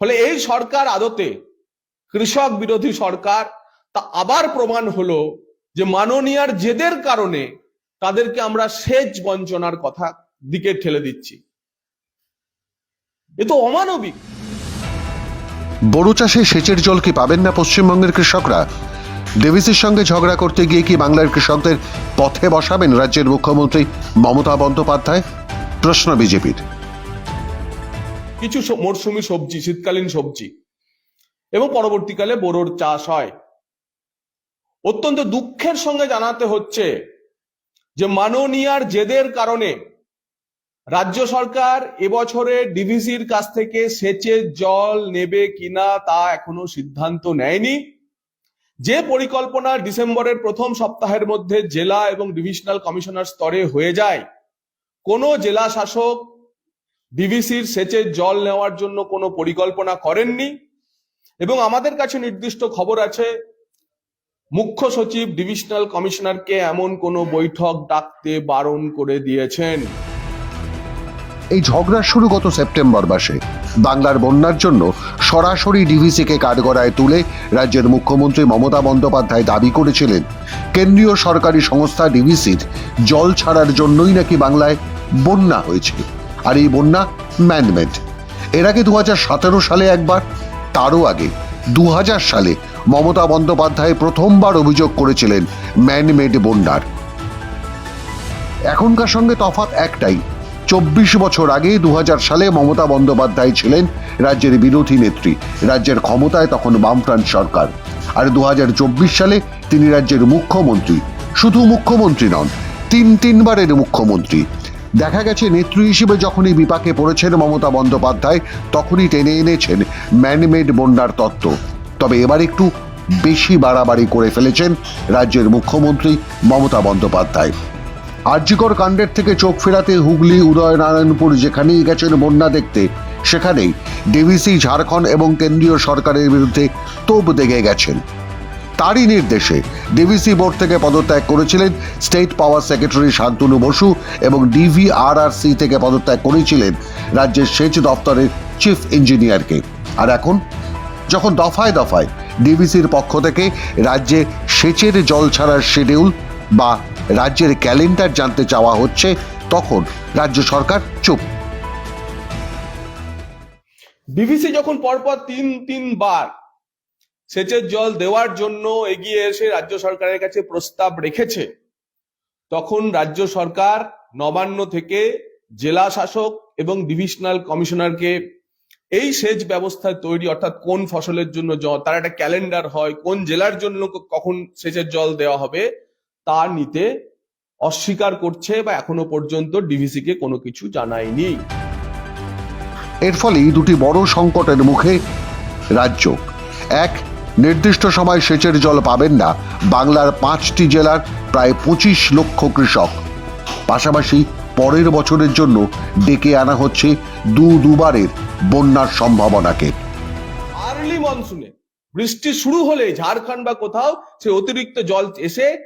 ফলে এই সরকার আদতে কৃষক বিরোধী সরকার, তা আবার প্রমাণ হলো যে মাননীয়ার জেদের কারণে তাদেরকে আমরা সেচ বঞ্চনার কথা দিকে ঠেলে দিচ্ছি। এ তো অমানবিক। বড় চাষে সেচের জল কি পাবেন না পশ্চিমবঙ্গের কৃষকরা? ডেভিসের সঙ্গে ঝগড়া করতে গিয়ে কি বাংলার কৃষকদের পথে বসাবেন রাজ্যের মুখ্যমন্ত্রী মমতা বন্দ্যোপাধ্যায়? প্রশ্ন বিজেপির। কিছু মরশুমি সবজি, শীতকালীন সবজি। এবং পরবর্তীকালে বোরোর চাষ হয়। অত্যন্ত দুঃখের সঙ্গে জানাতে হচ্ছে যে মাননীয়ার জেদের কারণে রাজ্য সরকার এবছরে ডিভিসির কাছ থেকে সেচের জল নেবে কিনা তা এখনও সিদ্ধান্ত নেয়নি। যে পরিকল্পনা ডিসেম্বরের প্রথম সপ্তাহের মধ্যে জেলা এবং ডিভিশনাল কমিশনার স্তরে হয়ে যায়, কোনো জেলা শাসক ডিভিসির সেচের জল নেওয়ার জন্য কোনো পরিকল্পনা করেননি। এবং আমাদের কাছে নির্দিষ্ট খবর আছে, মুখ্য সচিব, ডিভিশনাল কমিশনারকে এমন কোনো বৈঠক ডাকতে বারণ করে দিয়েছেন। এই ঝগড়া শুরু গত সেপ্টেম্বর মাসে। বাংলার বন্যার জন্য সরাসরি ডিভিসিকে কাঠগড়ায় তুলে রাজ্যের মুখ্যমন্ত্রী মমতা বন্দ্যোপাধ্যায় দাবি করেছিলেন, কেন্দ্রীয় সরকারি সংস্থা ডিভিসির জল ছাড়ার জন্যই নাকি বাংলায় বন্যা হয়েছে আর এই বন্যা ম্যানমেড। এর আগে দু হাজার সতেরো সালে একবার, তারও আগে দু সালে মমতা বন্দ্যোপাধ্যায় প্রথমবার অভিযোগ করেছিলেন ম্যানমেড বন্যার। এখনকার সঙ্গে তফাৎ একটাই, চব্বিশ বছর আগে দু হাজার সালে মমতা বন্দ্যোপাধ্যায় ছিলেন রাজ্যের বিরোধী নেত্রী, রাজ্যের ক্ষমতায় তখন বামফ্রন্ট সরকার। আর দু হাজার চব্বিশ সালে তিনি রাজ্যের মুখ্যমন্ত্রী, শুধু মুখ্যমন্ত্রী নন, তিন তিনবারের মুখ্যমন্ত্রী। দেখা গেছে নেত্রী হিসেবে যখনই বিপাকে পড়েছেন মমতা বন্দ্যোপাধ্যায়, তখনই টেনে এনেছেন ম্যানমেড বন্যার তত্ত্ব। তবে এবার একটু বেশি বাড়াবাড়ি করে ফেলেছেন রাজ্যের মুখ্যমন্ত্রী মমতা বন্দ্যোপাধ্যায়। আর্যিকর কাণ্ডের থেকে চোখ ফেরাতে হুগলি, উদয়নারায়ণপুর যেখানেই গেছেন বন্যা দেখতে, সেখানেই ডিভিসি, ঝাড়খণ্ড এবং কেন্দ্রীয় সরকারের বিরুদ্ধে তোপ দেগে গেছেন। তারই নির্দেশে ডিভিসি বোর্ড থেকে পদত্যাগ করেছিলেন state power secretary Shantanu Basu এবং ডিভিআরআরসি থেকে পদত্যাগ করেছিলেন রাজ্যের সেচ দপ্তরের চিফ ইঞ্জিনিয়ারকে। আর এখন, যখন দফায় দফায় ডিভিসির পক্ষ থেকে রাজ্যে সেচের জল ছাড়ার শিডিউল বা রাজ্যের ক্যালেন্ডার জানতে চাওয়া হচ্ছে, তখন রাজ্য সরকার চুপ। ডিভিসি যখন পরপর তিন, তিনবার সেচের জল দেওয়ার জন্য এগিয়ে এসে রাজ্য সরকারের কাছে প্রস্তাব রেখেছে। তখন রাজ্য সরকার নবান্ন থেকে জেলা শাসক এবং ডিভিশনাল কমিশনারকে এই সেচ ব্যবস্থা তৈরি অর্থাৎ কোন ফসলের জন্য জল তার একটা ক্যালেন্ডার হয়, কোন জেলার জন্য কখন সেচের জল দেওয়া হবে তা নিতে অস্বীকার করছে বা এখনও পর্যন্ত ডিভিসি কে কোনো কিছু জানায়নি। এর ফলেই দুটি বড় সংকটের মুখে রাজ্য। এক নির্দিষ্ট সময় সেচের জল পাবেন না। বাংলার পাঁচটি জেলার প্রায় পঁচিশ লক্ষ কৃষক। পাশাপাশি পরের বছরের জন্য ডেকে আনা হচ্ছে দু দুবারের বন্যার সম্ভাবনাকে। আর্লি মনসুনে বৃষ্টি শুরু হলে ঝাড়খণ্ড বা কোথাও সে অতিরিক্ত জল এসে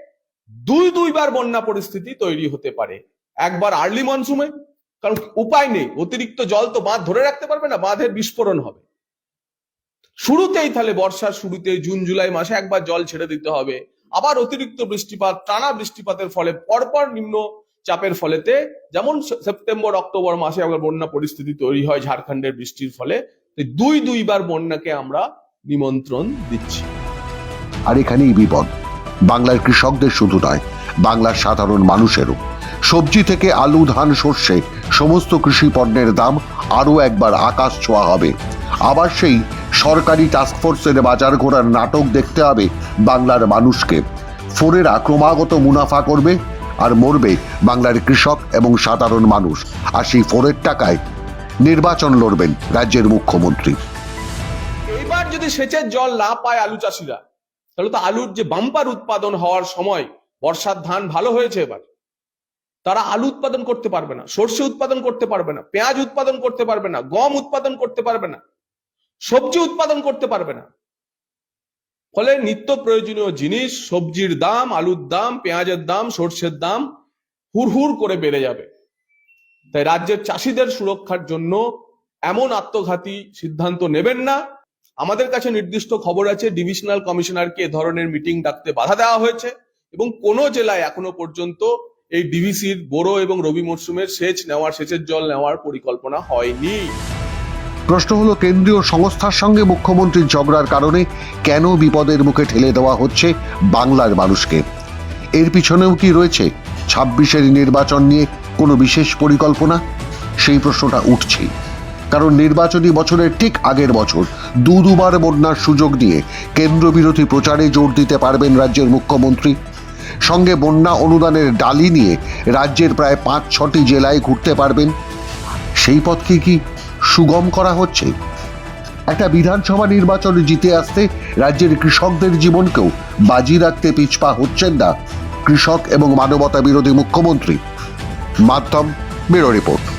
দুই দুইবার বন্যা পরিস্থিতি তৈরি হতে পারে। একবার আর্লি মনসুমে কারণ উপায় নেই। অতিরিক্ত জল তো বাঁধ ধরে রাখতে পারবে না, বাঁধের বিস্ফোরণ হবে। শুরুতেই তাহলে বর্ষার শুরুতে জুন, জুলাই মাসে একবার জল ছেড়ে দিতে হবে। আবার অতিরিক্ত বৃষ্টিপাত, টানা বৃষ্টিপাতের ফলে পরপর নিম্ন চাপের ফলেতে, যেমন সেপ্টেম্বর, অক্টোবর মাসে আবার বন্যা পরিস্থিতি তৈরি হয় ঝাড়খণ্ডের বৃষ্টির ফলে দুই, দুইবার বন্যাকে আমরা নিমন্ত্রণ দিচ্ছি। আর এখানেই বিপদ। বাংলার কৃষকদের শুধু নয়, বাংলার সাধারণ মানুষেরও। সবজি থেকে আলু, ধান, সর্ষে, সমস্ত কৃষি পণ্যের দাম আরও একবার আকাশ ছোঁয়া হবে। আবার সেই সরকারি টাস্কফোর্সের বাজার ঘোরার নাটক দেখতে হবে বাংলার মানুষকে। ফোরেরা ক্রমাগত মুনাফা করবে আর মরবে বাংলার কৃষক এবং সাধারণ মানুষ। আর সেই ফোরের টাকায় নির্বাচন লড়বেন রাজ্যের মুখ্যমন্ত্রী। এবার যদি সেচের জল না পায় আলু চাষিরা, তাহলে তো আলুর যে বাম্পার উৎপাদন হওয়ার সময় বর্ষার ধান ভালো হয়েছে এবার। তারা আলু উৎপাদন করতে পারবে না, সর্ষে উৎপাদন করতে পারবে না, পেঁয়াজ উৎপাদন করতে পারবে না, গম উৎপাদন করতে পারবে না। সবজি উৎপাদন করতে পারবে না। ফলে নিত্য প্রয়োজনীয় জিনিস, সবজির দাম, আলুর দাম, পেঁয়াজের দাম, সর্ষের দাম হুড় করে বেড়ে যাবে। তাই রাজ্যের চাষিদের সুরক্ষার জন্য এমন আত্মঘাতী সিদ্ধান্ত নেবেন না। আমাদের কাছে নির্দিষ্ট খবর আছে, ডিভিশনাল কমিশনারকে এ ধরনের মিটিং ডাকতে বাধা দেওয়া হয়েছে এবং কোনো জেলায় এখনও পর্যন্ত এই ডিভিসির বোরো এবং রবি মরশুমের সেচ নেওয়ার, সেচের জল নেওয়ার পরিকল্পনা হয়নি। প্রশ্ন হলো, কেন্দ্রীয় সংস্থার সঙ্গে মুখ্যমন্ত্রীর ঝগড়ার কারণে কেন বিপদের মুখে ঠেলে দেওয়া হচ্ছে বাংলার মানুষকে? এর পিছনেও কি রয়েছে ছাব্বিশের নির্বাচন নিয়ে কোনো বিশেষ পরিকল্পনা? সেই প্রশ্নটা উঠছেই। কারণ নির্বাচনী বছরের ঠিক আগের বছর দু দুবার বন্যার সুযোগ নিয়ে কেন্দ্র বিরোধী প্রচারে জোর দিতে পারবেন রাজ্যের মুখ্যমন্ত্রী। সঙ্গে বন্যা অনুদানের ডালি নিয়ে রাজ্যের প্রায় পাঁচ ছটি জেলায় ঘুরতে পারবেন। সেই পথকে কি? সুগম করা হচ্ছে। একটা বিধানসভা নির্বাচনে জিতে আসতে রাজ্যের কৃষকদের জীবনকেও বাজি রাখতে পিছপা হচ্ছেন না কৃষক এবং মানবতা বিরোধী মুখ্যমন্ত্রী। মাধ্যম, ব্যুরো রিপোর্ট।